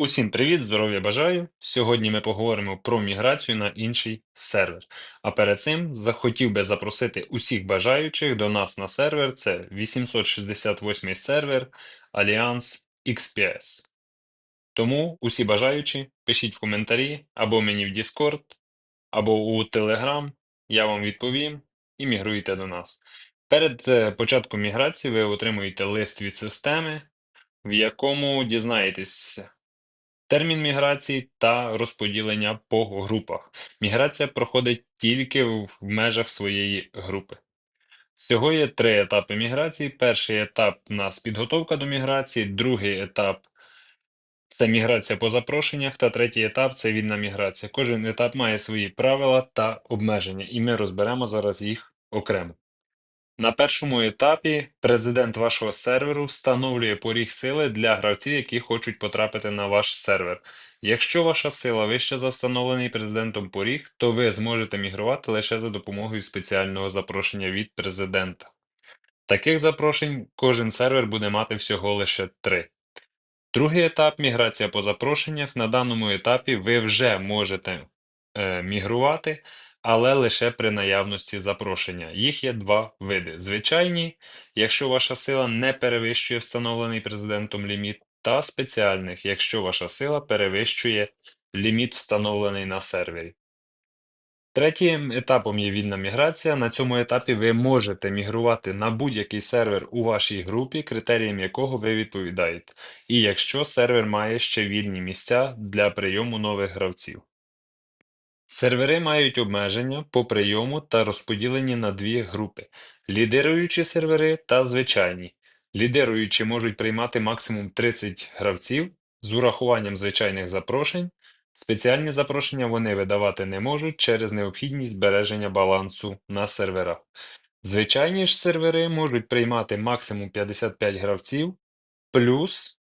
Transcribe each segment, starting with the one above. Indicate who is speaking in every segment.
Speaker 1: Усім привіт, здоров'я бажаю! Сьогодні ми поговоримо про міграцію на інший сервер. А перед цим захотів би запросити усіх бажаючих до нас на сервер. Це 868 сервер Allianz XPS. Тому усі бажаючі пишіть в коментарі або мені в Discord, або у Telegram. Я вам відповім і мігруйте до нас. Перед е, початком міграції ви отримуєте лист від системи, в якому дізнаєтесь. Термін міграції та розподілення по групах. Міграція проходить тільки в межах своєї групи. Всього є три етапи міграції. Перший етап у нас підготовка до міграції, другий етап це міграція по запрошеннях, та третій етап це вільна міграція. Кожен етап має свої правила та обмеження, і ми розберемо зараз їх окремо. На першому етапі президент вашого серверу встановлює поріг сили для гравців, які хочуть потрапити на ваш сервер. Якщо ваша сила вища за встановлений президентом поріг, то ви зможете мігрувати лише за допомогою спеціального запрошення від президента. Таких запрошень кожен сервер буде мати всього лише три. Другий етап міграція по запрошеннях. На даному етапі ви вже можете е, мігрувати, але лише при наявності запрошення. Їх є два види: звичайні, якщо ваша сила не перевищує встановлений президентом ліміт, та спеціальних, якщо ваша сила перевищує ліміт, встановлений на сервері. Третім етапом є вільна міграція. На цьому етапі ви можете мігрувати на будь-який сервер у вашій групі, критеріям якого ви відповідаєте, і якщо сервер має ще вільні місця для прийому нових гравців. Сервери мають обмеження по прийому та розподілені на дві групи: лідируючі сервери та звичайні. Лідируючі можуть приймати максимум 30 гравців з урахуванням звичайних запрошень. Спеціальні запрошення вони видавати не можуть через необхідність збереження балансу на серверах. Звичайні ж сервери можуть приймати максимум 55 гравців плюс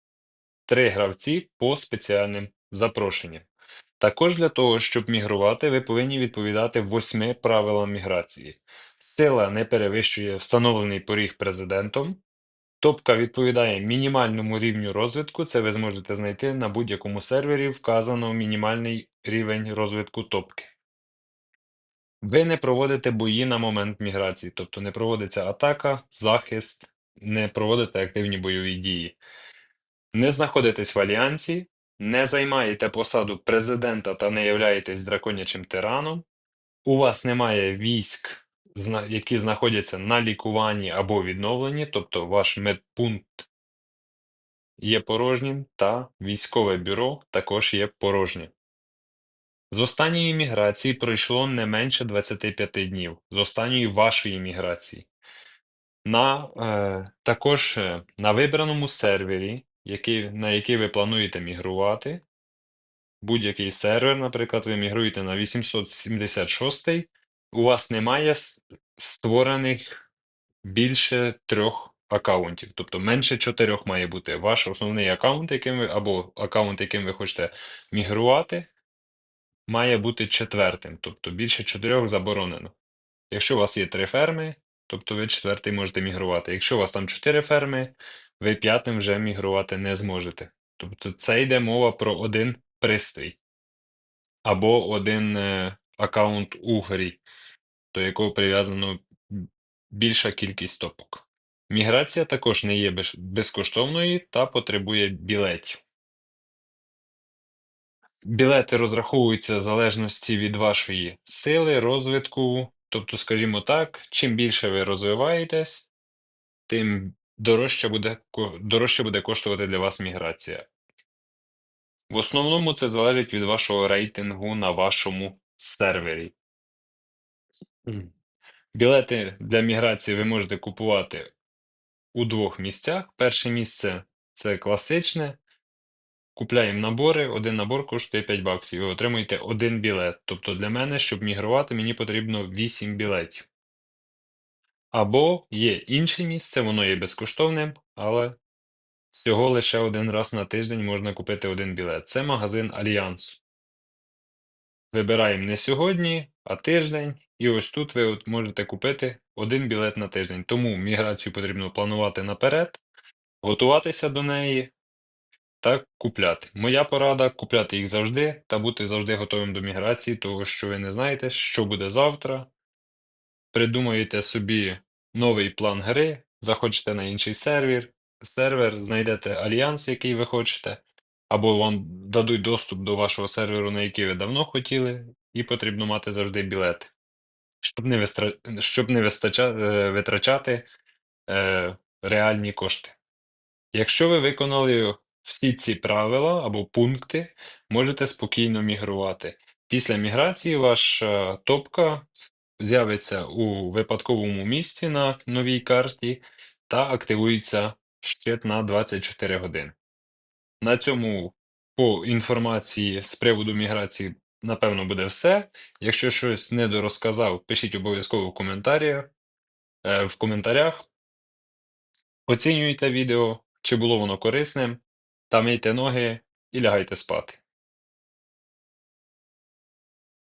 Speaker 1: 3 гравці по спеціальним запрошенням. Також для того, щоб мігрувати, ви повинні відповідати восьми правилам міграції. Сила не перевищує встановлений поріг президентом. Топка відповідає мінімальному рівню розвитку, це ви зможете знайти на будь-якому сервері, вказано мінімальний рівень розвитку топки. Ви не проводите бої на момент міграції, тобто не проводиться атака, захист, не проводите активні бойові дії. Не знаходитесь в альянсі, не займаєте посаду президента та не являєтесь драконячим тираном. У вас немає військ які знаходяться на лікуванні або відновленні, тобто ваш медпункт є порожнім, та військове бюро також є порожнє. З останньої міграції пройшло не менше 25 днів, з останньої вашої міграції. На, е, Також е, на вибраному сервері, який, на який ви плануєте мігрувати, будь-який сервер, наприклад, ви мігруєте на 876 у вас немає створених більше трьох аккаунтів, тобто менше чотирьох має бути. Ваш основний аккаунт, яким ви, або аккаунт, яким ви хочете мігрувати, має бути четвертим, тобто більше чотирьох заборонено. Якщо у вас є три ферми, тобто ви четвертий можете мігрувати. Якщо у вас там чотири ферми, ви п'ятим вже мігрувати не зможете. Тобто це йде мова про один пристрій або один е, аккаунт у грі, до якого прив'язано більша кількість топок. Міграція також не є безкоштовною та потребує білетів. Білети розраховуються в залежності від вашої сили, розвитку. Тобто, скажімо так, чим більше ви розвиваєтесь, тим дорожче буде дорожче буде коштувати для вас міграція. В основному це залежить від вашого рейтингу на вашому сервері. Білети для міграції ви можете купувати у двох місцях. Перше місце це класичне. Купляємо набори, один набор коштує 5 баксів. Ви отримуєте один білет. Тобто для мене, щоб мігрувати, мені потрібно 8 білетів. Або є інше місце, воно є безкоштовним, але всього лише один раз на тиждень можна купити один білет. Це магазин Альянсу. Вибираємо не сьогодні, а тиждень. І ось тут ви можете купити один білет на тиждень. Тому міграцію потрібно планувати наперед, готуватися до неї та купляти. Моя порада купляти їх завжди та бути завжди готовим до міграції, тому що ви не знаєте, що буде завтра. Придумаєте собі новий план гри, захочете на інший сервер, сервер, знайдете альянс, який ви хочете, або вам дадуть доступ до вашого серверу, на який ви давно хотіли, і потрібно мати завжди білет, щоб не вистра... щоб не вистача... е, витрачати е, реальні кошти. Якщо ви виконали всі ці правила або пункти, можете спокійно мігрувати. Після міграції ваша топка з'явиться у випадковому місці на новій карті та активується щит на 24 години. На цьому по інформації з приводу міграції, напевно, буде все. Якщо щось недорозказав, пишіть обов'язково в коментарях. е, В коментарях. Оцінюйте відео, чи було воно корисним, та мийте ноги і лягайте спати.